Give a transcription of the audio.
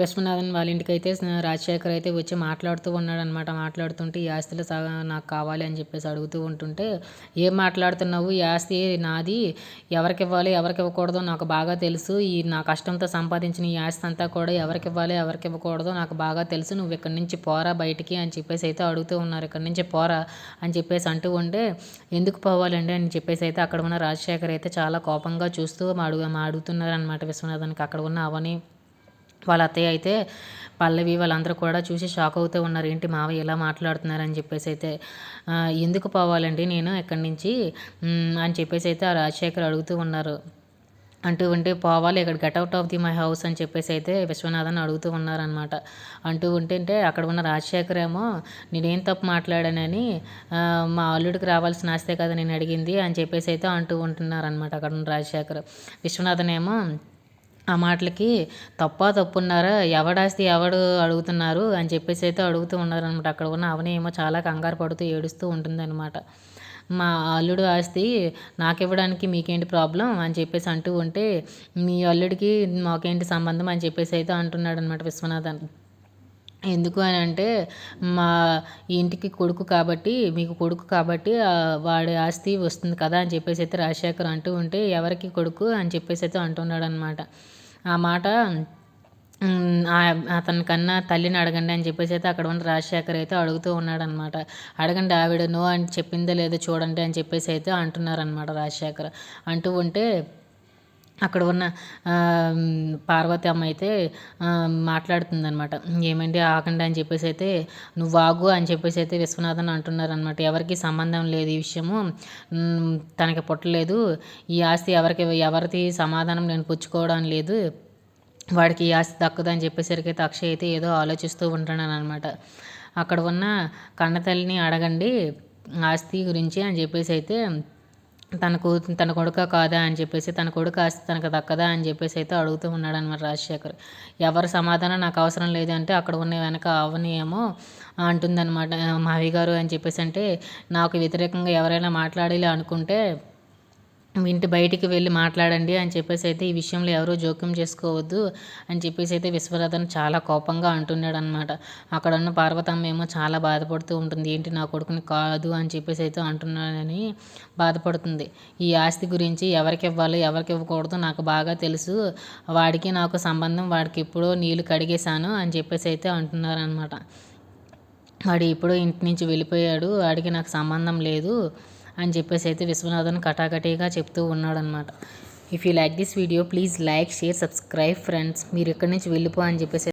విశ్వనాథన్ వాళ్ళ ఇంటికి అయితే రాజశేఖర్ అయితే వచ్చి మాట్లాడుతూ ఉన్నాడు అనమాట మాట్లాడుతుంటే ఈ ఆస్తిలో సగం నాకు కావాలి అని చెప్పేసి అడుగుతూ ఉంటుంటే ఏం మాట్లాడుతున్నావు? ఈ ఆస్తి నాది. ఎవరికి ఇవ్వాలి? ఎవరికి ఇవ్వకూడదో నాకు బాగా తెలుసు. ఈ నా కష్టంతో సంపాదించిన ఈ ఆస్తి అంతా కూడా ఎవరికి ఇవ్వాలి? ఎవరికి ఇవ్వకూడదో నాకు బాగా తెలుసు. నువ్వు ఇక్కడి నుంచి పోరా బయటికి అని చెప్పేసి అయితే అడుగుతూ ఉన్నారు. ఇక్కడి నుంచి పోరా అని చెప్పేసి అంటూ ఉంటే ఎందుకు పోవాలండి? అని చెప్పేసి అయితే అక్కడ ఉన్న రాజశేఖర్ అయితే చాలా కోపంగా చూస్తూ అడుగు మా అడుగుతున్నారనమాట విశ్వనాథన్కి. అక్కడ ఉన్న అవని వాళ్ళ అత్తయ్య అయితే పల్లవి వాళ్ళందరూ కూడా చూసి షాక్ అవుతూ ఉన్నారు. ఏంటి మావయ్య ఇలా మాట్లాడుతున్నారని చెప్పేసి అయితే ఎందుకు పోవాలండి నేను ఎక్కడి నుంచి? అని చెప్పేసి అయితే ఆ రాజశేఖర్ అడుగుతూ ఉన్నారు. అంటూ ఉంటే పోవాలి ఇక్కడ get out of the my house అని చెప్పేసి అయితే విశ్వనాథన్ అడుగుతూ ఉన్నారనమాట అంటూ ఉంటే అక్కడ ఉన్న రాజశేఖర్ ఏమో నేనేం తప్పు మాట్లాడానని మా అల్లుడికి రావాల్సిన ఆస్తే కదా నేను అడిగింది అని చెప్పేసి అయితే అంటూ ఉంటున్నారనమాట అక్కడ ఉన్న రాజశేఖర్. విశ్వనాథన్ ఏమో ఆ మాటలకి తప్ప తప్పున్నారా? ఎవడాస్తి ఎవడు అడుగుతున్నారు? అని చెప్పేసి అయితే అడుగుతూ ఉన్నారనమాట అక్కడ ఉన్న అవనే ఏమో చాలా కంగారు పడుతూ ఏడుస్తూ ఉంటుందన్నమాట. మా అల్లుడు ఆస్తి నాకు ఇవ్వడానికి మీకేంటి ప్రాబ్లం? అని చెప్పేసి అంటూ ఉంటే మీ అల్లుడికి మాకేంటి సంబంధం? అని చెప్పేసి అయితే అంటున్నాడు అనమాట విశ్వనాథన్. ఎందుకు అని అంటే మా ఇంటికి కొడుకు కాబట్టి మీకు కొడుకు కాబట్టి వాడి ఆస్తి వస్తుంది కదా? అని చెప్పేసి అయితే రాజశేఖర్ అంటూ ఉంటే ఎవరికి కొడుకు? అని చెప్పేసి అయితే అంటున్నాడు అనమాట ఆ మాట అతని కన్నా తల్లిని అడగండి అని చెప్పేసి అయితే అక్కడ ఉన్న రాజశేఖర్ అయితే అడుగుతూ ఉన్నాడనమాట. అడగండి ఆవిడ నో అని చెప్పిందో లేదో చూడండి అని చెప్పేసి అయితే అంటున్నారనమాట రాజశేఖర్. అంటూ ఉంటే అక్కడ ఉన్న పార్వతి అమ్మ అయితే మాట్లాడుతుందనమాట ఏమండి ఆగండి అని చెప్పేసి అయితే నువ్వు ఆగు అని చెప్పేసి అయితే విశ్వనాథన్ అంటున్నారనమాట ఎవరికి సంబంధం లేదు ఈ విషయము. తనకి పుట్టలేదు ఈ ఆస్తి ఎవరికి ఎవరిది సమాధానం నేను పుచ్చుకోవడం లేదు. వాడికి ఈ ఆస్తి దక్కదని చెప్పేసరికి అయితే అక్షయ్ అయితే ఏదో ఆలోచిస్తూ ఉంటున్నాను అనమాట అక్కడ ఉన్న కన్నతల్లిని అడగండి ఆస్తి గురించి అని చెప్పేసి అయితే తనకు తన కొడుక కాదా అని చెప్పేసి తన కొడుకు ఆస్తి తనకు దక్కదా అని చెప్పేసి అయితే అడుగుతూ ఉన్నాడు అనమాట రాజశేఖర్. ఎవరి సమాధానం నాకు అవసరం లేదు అంటే అక్కడ ఉన్న వెనక అవని ఏమో అంటుందన్నమాట మావి గారు అని చెప్పేసి అంటే నాకు వ్యతిరేకంగా ఎవరైనా మాట్లాడాలి అనుకుంటే ఇంటి బయటికి వెళ్ళి మాట్లాడండి అని చెప్పేసి అయితే ఈ విషయంలో ఎవరూ జోక్యం చేసుకోవద్దు అని చెప్పేసి అయితే విశ్వరథన్ చాలా కోపంగా అంటున్నాడు అనమాట అక్కడ ఉన్న పార్వతమ్మ ఏమో చాలా బాధపడుతూ ఉంటుంది. ఏంటి నా కొడుకుని కాదు అని చెప్పేసి అయితే అంటున్నాడని బాధపడుతుంది. ఈ ఆస్తి గురించి ఎవరికి ఇవ్వాలి ఎవరికి ఇవ్వకూడదు నాకు బాగా తెలుసు. వాడికి నాకు సంబంధం వాడికి ఎప్పుడో నీళ్ళు కడిగేశాను అని చెప్పేసి అయితే అంటున్నారనమాట వాడు ఇప్పుడు ఇంటి నుంచి వెళ్ళిపోయాడు. వాడికి నాకు సంబంధం లేదు. అని చెప్పేసి అయితే విశ్వనాథన్ కటాకటీగా చెప్తూ ఉన్నాడనమాట if you like this video please like share subscribe friends మీరు ఇక్కడి నుంచి వెళ్ళిపో అని చెప్పేసి